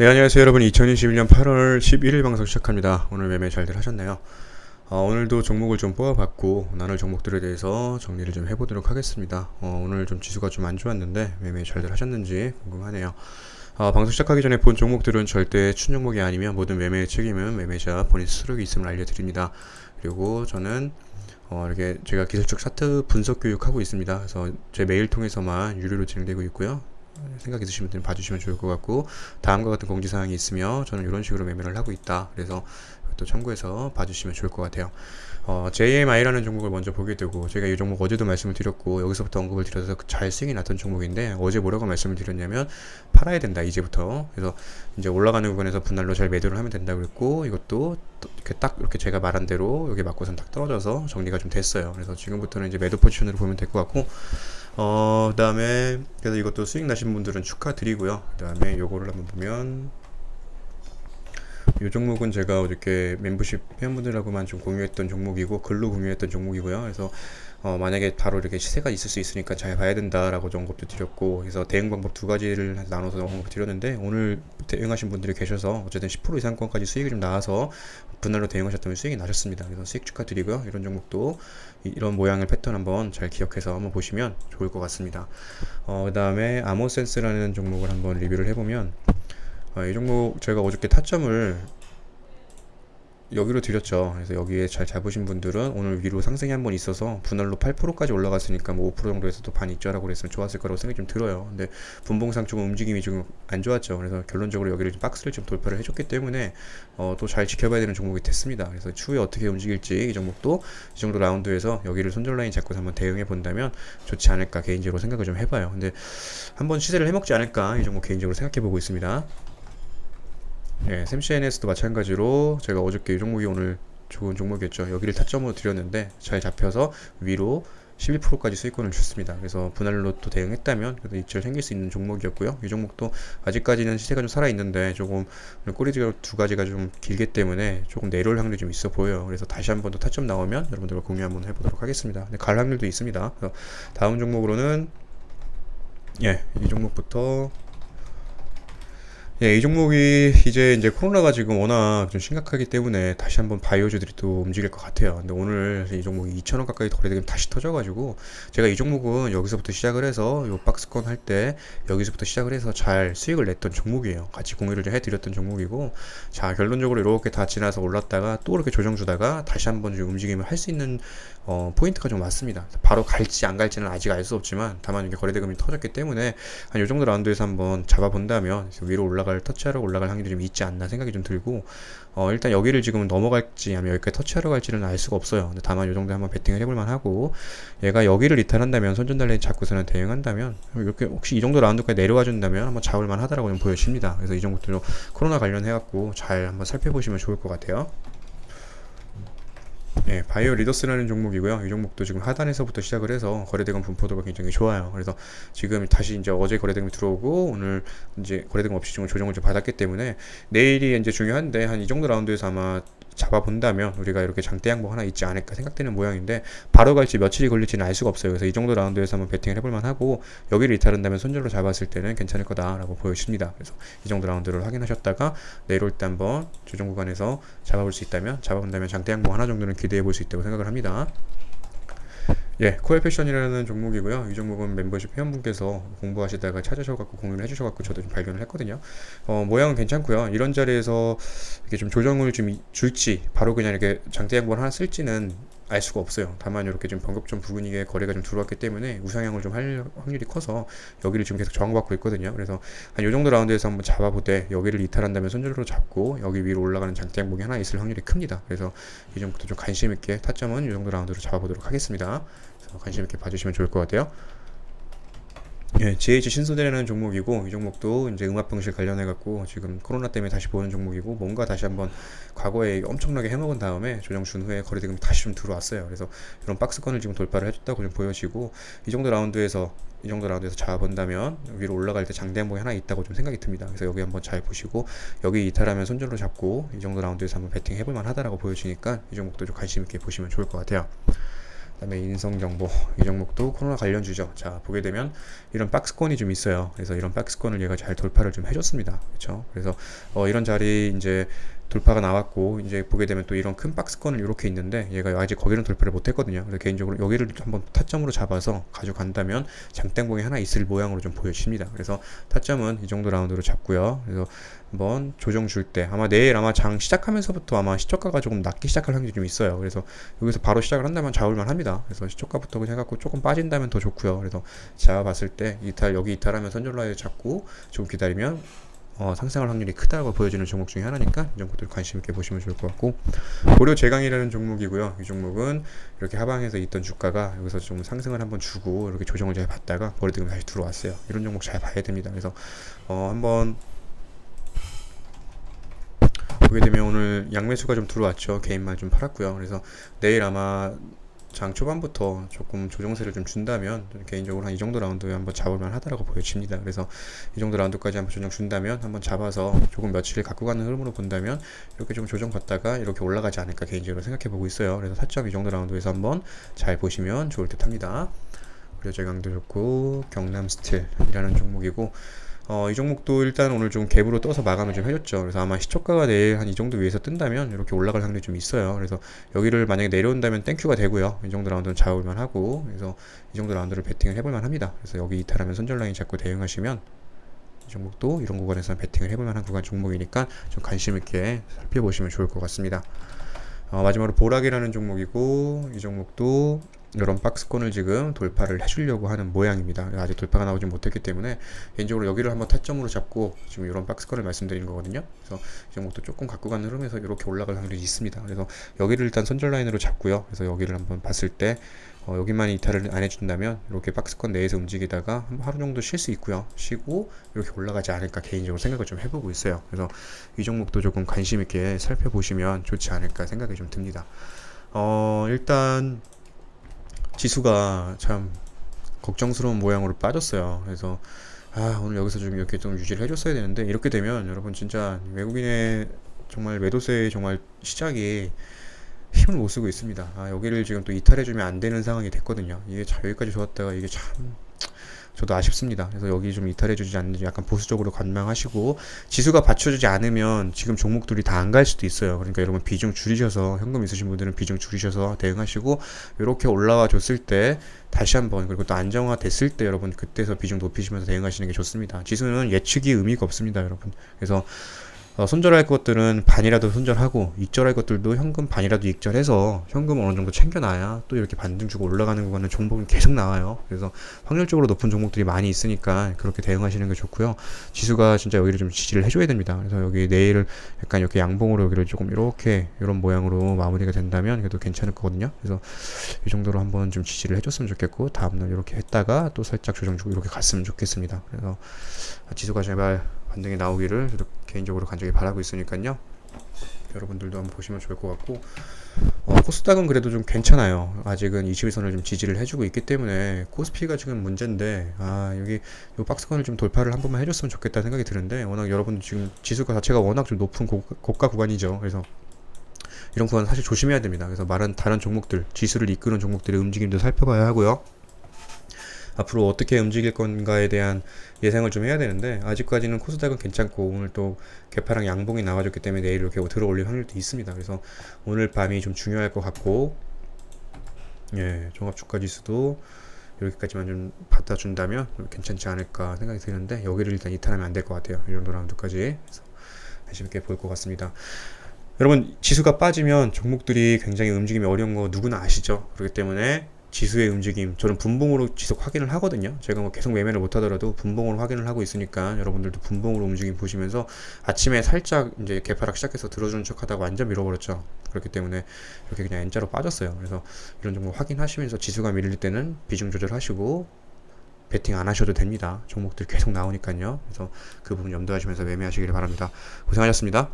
네, 안녕하세요 여러분. 2021년 8월 11일 방송 시작합니다. 오늘 매매 잘들 하셨나요? 어, 오늘도 종목을 좀 뽑아봤고 나눌 종목들에 대해서 정리를 좀 해보도록 하겠습니다. 어, 오늘 좀 지수가 좀 안 좋았는데 매매 잘들 하셨는지 궁금하네요. 어, 방송 시작하기 전에 본 종목들은 절대 춘 종목이 아니며 모든 매매의 책임은 매매자 본인 스스로에 있음을 알려드립니다. 그리고 저는 어, 이렇게 제가 기술적 차트 분석 교육하고 있습니다. 그래서 제 메일 통해서만 유료로 진행되고 있고요. 생각 있으신 분들은 봐주시면 좋을 것 같고 다음과 같은 공지사항이 있으며 저는 이런 식으로 매매를 하고 있다. 그래서 또 참고해서 봐주시면 좋을 것 같아요. 어, JMI라는 종목을 먼저 보게 되고 제가 이 종목 어제도 말씀을 드렸고 여기서부터 언급을 드려서 잘 수익이 났던 종목인데 어제 뭐라고 말씀을 드렸냐면 팔아야 된다 이제부터 그래서 이제 올라가는 구간에서 분할로 잘 매도를 하면 된다고 그랬고 이것도 이렇게 딱 이렇게 제가 말한 대로 여기 맞고선 딱 떨어져서 정리가 좀 됐어요 그래서 지금부터는 이제 매도 포지션으로 보면 될 것 같고 어 그 다음에 그래서 이것도 수익 나신 분들은 축하드리고요 그 다음에 요거를 한번 보면 이 종목은 제가 어저께 멤버십 회원분들하고만 좀 공유했던 종목이고 글로 공유했던 종목이고요. 그래서 어, 만약에 바로 이렇게 시세가 있을 수 있으니까 잘 봐야 된다라고 언급도 드렸고 그래서 대응 방법 두 가지를 나눠서 언급 드렸는데 오늘 대응하신 분들이 계셔서 어쨌든 10% 이상권까지 수익이 좀 나와서 분할로 대응하셨다면 수익이 나셨습니다. 그래서 수익 축하드리고요. 이런 종목도 이런 모양의 패턴 한번 잘 기억해서 한번 보시면 좋을 것 같습니다. 어, 그 다음에 아모센스라는 종목을 한번 리뷰를 해보면 어, 이 종목 제가 어저께 타점을 여기로 드렸죠. 그래서 여기에 잘 잡으신 분들은 오늘 위로 상승이 한 번 있어서 분할로 8%까지 올라갔으니까 뭐 5% 정도에서 또 반 입자라고 그랬으면 좋았을 거라고 생각이 좀 들어요. 근데 분봉상 조금 움직임이 좀안 좋았죠. 그래서 결론적으로 여기를 좀 박스를 좀 돌파를 해줬기 때문에 어, 또 잘 지켜봐야 되는 종목이 됐습니다. 그래서 추후에 어떻게 움직일지 이 종목도 이 정도 라운드에서 여기를 손절 라인 잡고 한번 대응해 본다면 좋지 않을까 개인적으로 생각을 좀 해봐요. 근데 한번 시세를 해먹지 않을까 이 종목 개인적으로 생각해 보고 있습니다. 예, 샘CNS도 마찬가지로 제가 어저께 이 종목이 오늘 좋은 종목이었죠. 여기를 타점으로 드렸는데 잘 잡혀서 위로 12%까지 수익권을 줬습니다. 그래서 분할로 또 대응했다면 그래도 입절 생길 수 있는 종목이었고요. 이 종목도 아직까지는 시세가 좀 살아 있는데 조금 꼬리지가 두 가지가 좀 길기 때문에 조금 내려올 확률이 좀 있어 보여요. 그래서 다시 한 번 더 타점 나오면 여러분들과 공유 한번 해보도록 하겠습니다. 근데 갈 확률도 있습니다. 다음 종목으로는 예, 이 종목부터 예, 이 종목이 이제 이제 코로나가 지금 워낙 좀 심각하기 때문에 다시 한번 바이오주들이 또 움직일 것 같아요. 근데 오늘 이 종목이 2,000원 가까이 거래되면 다시 터져가지고 제가 이 종목은 여기서부터 시작을 해서 요 박스권 할 때 여기서부터 시작을 해서 잘 수익을 냈던 종목이에요. 같이 공유를 좀 해드렸던 종목이고 자 결론적으로 이렇게 다 지나서 올랐다가 또 이렇게 조정 주다가 다시 한번 좀 움직임을 할 수 있는 어, 포인트가 좀 맞습니다. 바로 갈지 안 갈지는 아직 알 수 없지만 다만 이게 거래대금이 터졌기 때문에 한 요 정도 라운드에서 한번 잡아본다면 위로 올라갈 터치하러 올라갈 확률이 좀 있지 않나 생각이 좀 들고 어, 일단 여기를 지금 넘어갈지 아니면 여기까지 터치하러 갈지는 알 수가 없어요. 근데 다만 요 정도 한번 베팅을 해볼 만 하고 얘가 여기를 이탈한다면 손전달레 잡고서는 대응한다면 이렇게 혹시 이 정도 라운드까지 내려와 준다면 한번 잡을 만 하다라고 좀 보여집니다. 그래서 이 정도로 코로나 관련해 갖고 잘 한번 살펴보시면 좋을 것 같아요. 예, 바이오 리더스라는 종목이고요. 이 종목도 지금 하단에서부터 시작을 해서 거래대금 분포도가 굉장히 좋아요. 그래서 지금 다시 이제 어제 거래대금이 들어오고 오늘 이제 거래대금 없이 지금 조정을 좀 받았기 때문에 내일이 이제 중요한데 한 이 정도 라운드에서 아마 잡아본다면 우리가 이렇게 장대 양봉 하나 있지 않을까 생각되는 모양인데 바로 갈지 며칠이 걸릴지는 알 수가 없어요. 그래서 이 정도 라운드에서 한번 베팅을 해볼 만하고 여기를 이탈한다면 손절로 잡았을 때는 괜찮을 거다라고 보여집니다. 그래서 이 정도 라운드를 확인하셨다가 내려올 때 한번 조정 구간에서 잡아볼 수 있다면 잡아본다면 장대 양봉 하나 정도는 기대해 볼 수 있다고 생각을 합니다. 예, 코엘 패션이라는 종목이고요. 이 종목은 멤버십 회원분께서 공부하시다가 찾으셔갖고 공유를 해주셔갖고 저도 좀 발견을 했거든요. 어, 모양은 괜찮고요. 이런 자리에서 이렇게 좀 조정을 좀 줄지, 바로 그냥 이렇게 장대 양봉 하나 쓸지는 알 수가 없어요. 다만 이렇게 좀 변곡점 부근이게 거래가 좀 들어왔기 때문에 우상향을 좀 할 확률이 커서 여기를 지금 계속 저항받고 있거든요. 그래서 한 요 정도 라운드에서 한번 잡아보되 여기를 이탈한다면 손절로 잡고 여기 위로 올라가는 장대 양봉이 하나 있을 확률이 큽니다. 그래서 이 정도도 좀 관심 있게 타점은 이 정도 라운드로 잡아보도록 하겠습니다. 그래서 관심 있게 봐주시면 좋을 것 같아요. 예, GH 신소재라는 종목이고 이 종목도 이제 음압 병실 관련해 갖고 지금 코로나 때문에 다시 보는 종목이고 뭔가 다시 한번 과거에 엄청나게 해먹은 다음에 조정 준 후에 거래대금이 다시 좀 들어왔어요. 그래서 이런 박스권을 지금 돌파를 해줬다고 좀 보여지고 이 정도 라운드에서 이 정도 라운드에서 잡아본다면 위로 올라갈 때 장대 한봉이 하나 있다고 좀 생각이 듭니다. 그래서 여기 한번 잘 보시고 여기 이탈하면 손절로 잡고 이 정도 라운드에서 한번 배팅 해볼 만하다라고 보여지니까 이 종목도 좀 관심 있게 보시면 좋을 것 같아요. 그다음에 인성정보 이 종목도 코로나 관련 주죠. 자 보게 되면 이런 박스권이 좀 있어요. 그래서 이런 박스권을 얘가 잘 돌파를 좀 해줬습니다. 그렇죠? 그래서 어, 이런 자리 이제 돌파가 나왔고 이제 보게 되면 또 이런 큰 박스권을 이렇게 있는데 얘가 아직 거기는 돌파를 못했거든요. 그래서 개인적으로 여기를 한번 타점으로 잡아서 가져간다면 장땡봉이 하나 있을 모양으로 좀 보여집니다. 그래서 타점은 이 정도 라운드로 잡고요. 그래서 한번 조정 줄 때 아마 내일 아마 장 시작하면서부터 아마 시초가가 조금 낮기 시작할 확률이 좀 있어요. 그래서 여기서 바로 시작을 한다면 잡을만 합니다. 그래서 시초가부터 그냥 해갖고 조금 빠진다면 더 좋고요. 그래서 잡아봤을 때 이탈 여기 이탈하면 선절라인 잡고 좀 기다리면 어, 상승할 확률이 크다고 보여지는 종목 중에 하나니까 이런 것들 관심 있게 보시면 좋을 것 같고 고려 제강이라는 종목이고요. 이 종목은 이렇게 하방에서 있던 주가가 여기서 좀 상승을 한번 주고 이렇게 조정을 잘 받다가 거래대금 다시 들어왔어요. 이런 종목 잘 봐야 됩니다. 그래서 어, 한번 보게 되면 오늘 양매수가 좀 들어왔죠. 개인만 좀 팔았고요. 그래서 내일 아마 장 초반부터 조금 조정세를 좀 준다면 개인적으로 한 이 정도 라운드에 한번 잡을만 하다라고 보여집니다. 그래서 이 정도 라운드까지 한번 조정 준다면 한번 잡아서 조금 며칠을 갖고 가는 흐름으로 본다면 이렇게 좀 조정 받다가 이렇게 올라가지 않을까 개인적으로 생각해 보고 있어요. 그래서 4점 이 정도 라운드에서 한번 잘 보시면 좋을 듯 합니다. 그리고 제강도 좋고 경남 스틸이라는 종목이고 어, 이 종목도 일단 오늘 좀 갭으로 떠서 마감을 좀 해줬죠. 그래서 아마 시초가가 내일 한 이 정도 위에서 뜬다면 이렇게 올라갈 확률이 좀 있어요. 그래서 여기를 만약에 내려온다면 땡큐가 되고요. 이 정도 라운드는 잡을만 하고 그래서 이 정도 라운드를 베팅을 해볼만 합니다. 그래서 여기 이탈하면 선절 라인 잡고 대응하시면 이 종목도 이런 구간에서 베팅을 해볼 만한 구간 종목이니까 좀 관심 있게 살펴보시면 좋을 것 같습니다. 어, 마지막으로 보락이라는 종목이고 이 종목도 이런 박스권을 지금 돌파를 해주려고 하는 모양입니다. 아직 돌파가 나오지 못했기 때문에 개인적으로 여기를 한번 타점으로 잡고 지금 이런 박스권을 말씀드린 거거든요. 그래서 이 종목도 조금 갖고 가는 흐름에서 이렇게 올라갈 확률이 있습니다. 그래서 여기를 일단 손절 라인으로 잡고요. 그래서 여기를 한번 봤을 때 어, 여기만 이탈을 안 해준다면 이렇게 박스권 내에서 움직이다가 한 하루 정도 쉴 수 있고요. 쉬고 이렇게 올라가지 않을까 개인적으로 생각을 좀 해보고 있어요. 그래서 이 종목도 조금 관심 있게 살펴보시면 좋지 않을까 생각이 좀 듭니다. 어, 일단 지수가 참 걱정스러운 모양으로 빠졌어요. 그래서 아 오늘 여기서 좀 이렇게 좀 유지를 해줬어야 되는데 이렇게 되면 여러분 진짜 외국인의 정말 매도세의 정말 시작이 힘을 못 쓰고 있습니다. 아 여기를 지금 또 이탈해주면 안 되는 상황이 됐거든요. 이게 자 여기까지 좋았다가 이게 참 저도 아쉽습니다. 그래서 여기 좀 이탈해 주지 않는지 약간 보수적으로 관망하시고 지수가 받쳐주지 않으면 지금 종목들이 다 안 갈 수도 있어요. 그러니까 여러분 비중 줄이셔서 현금 있으신 분들은 비중 줄이셔서 대응하시고 이렇게 올라와 줬을 때 다시 한번 그리고 또 안정화 됐을 때 여러분 그때서 비중 높이시면서 대응하시는 게 좋습니다. 지수는 예측이 의미가 없습니다, 여러분. 그래서 어, 손절할 것들은 반이라도 손절하고 익절할 것들도 현금 반이라도 익절해서 현금 어느 정도 챙겨놔야 또 이렇게 반등 주고 올라가는 구간은 종목이 계속 나와요. 그래서 확률적으로 높은 종목들이 많이 있으니까 그렇게 대응하시는 게 좋고요. 지수가 진짜 여기를 좀 지지를 해줘야 됩니다. 그래서 여기 내일 약간 이렇게 양봉으로 여기를 조금 이렇게 이런 모양으로 마무리가 된다면 그래도 괜찮을 거거든요. 그래서 이 정도로 한번 좀 지지를 해줬으면 좋겠고 다음날 이렇게 했다가 또 살짝 조정 주고 이렇게 갔으면 좋겠습니다. 그래서 지수가 제발 반등이 나오기를 개인적으로 간절히 바라고 있으니까요. 여러분들도 한번 보시면 좋을 것 같고 어, 코스닥은 그래도 좀 괜찮아요. 아직은 21선을 좀 지지를 해주고 있기 때문에 코스피가 지금 문제인데 아 여기 요 박스권을 좀 돌파를 한 번만 해줬으면 좋겠다 생각이 드는데 워낙 여러분 지금 지수가 자체가 워낙 좀 높은 고, 고가 구간이죠. 그래서 이런 구간 사실 조심해야 됩니다. 그래서 말은 다른 종목들 지수를 이끄는 종목들의 움직임도 살펴봐야 하고요. 앞으로 어떻게 움직일 건가에 대한 예상을 좀 해야 되는데 아직까지는 코스닥은 괜찮고 오늘 또 개파랑 양봉이 나와줬기 때문에 내일 이렇게 들어 올릴 확률도 있습니다. 그래서 오늘 밤이 좀 중요할 것 같고 예 종합 주가 지수도 여기까지만 좀 받아준다면 괜찮지 않을까 생각이 드는데 여기를 일단 이탈하면 안 될 것 같아요. 이 정도 라운드까지 그래서 관심 있게 볼 것 같습니다. 여러분 지수가 빠지면 종목들이 굉장히 움직임이 어려운 거 누구나 아시죠? 그렇기 때문에 지수의 움직임 저는 분봉으로 지속 확인을 하거든요. 제가 뭐 계속 매매를 못 하더라도 분봉으로 확인을 하고 있으니까 여러분들도 분봉으로 움직임 보시면서 아침에 살짝 이제 개파락 시작해서 들어주는 척 하다가 완전 밀어버렸죠. 그렇기 때문에 이렇게 그냥 N자로 빠졌어요. 그래서 이런 정보 확인하시면서 지수가 밀릴 때는 비중 조절하시고 베팅 안 하셔도 됩니다. 종목들 계속 나오니까요. 그래서 그 부분 염두하시면서 매매하시길 바랍니다. 고생하셨습니다